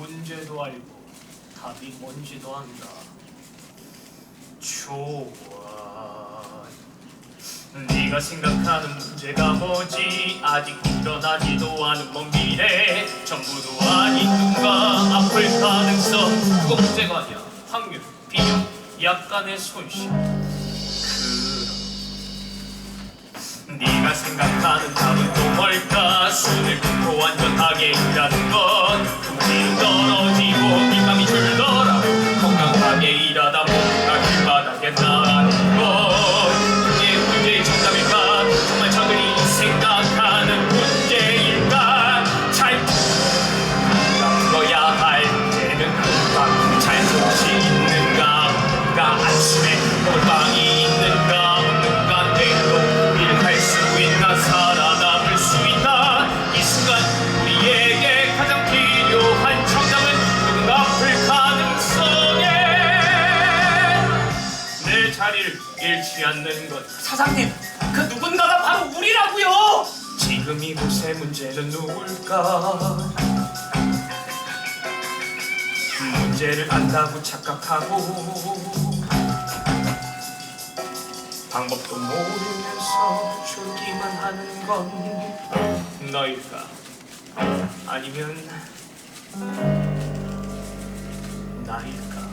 문제도 알고 답이 뭔지도 안다. 좋아. 네가 생각하는 문제가 뭐지? 아직 일어나지도 않은 먼 미래 전부도 아닌 누가 아플 가능성 그거 문제가 아니야. 확률, 비용, 약간의 손실. 그럼 네가 생각하는 답은 또 뭘까? 자리를 잃지 않는 것. 사장님 그 누군가가 바로 우리라고요! 지금 이곳의 문제는 누굴까? 문제를 안다고 착각하고 방법도 모르면서 졸기만 하는 건 너일까? 아니면 나일까